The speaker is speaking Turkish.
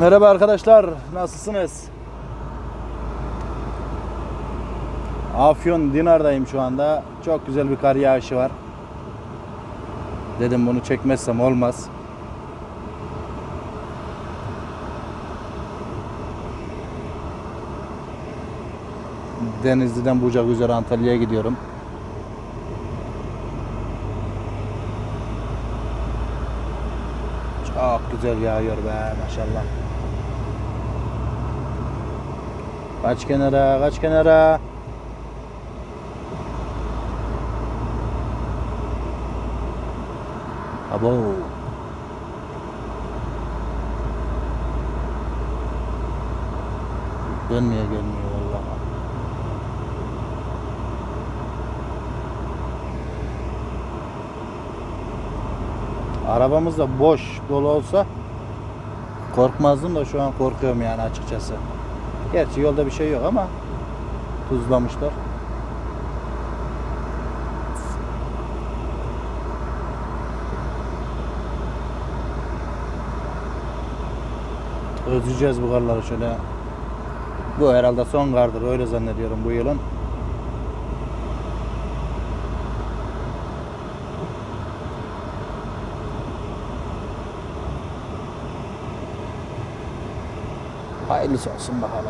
Merhaba arkadaşlar, nasılsınız? Afyon Dinar'dayım şu anda. Çok güzel bir kar yağışı var. Dedim bunu çekmezsem olmaz. Denizli'den Bucak üzere Antalya'ya gidiyorum. Çok güzel yağıyor be maşallah. Kaç kenara, kaç kenara. Abo. Dönmeye gelmiyor. Arabamız da boş dolu olsa korkmazdım da şu an korkuyorum yani açıkçası. Gerçi yolda bir şey yok ama tuzlamışlar. Özleyeceğiz bu karları şöyle. Bu herhalde son kardır öyle zannediyorum bu yılın. قائل لسه أصبح على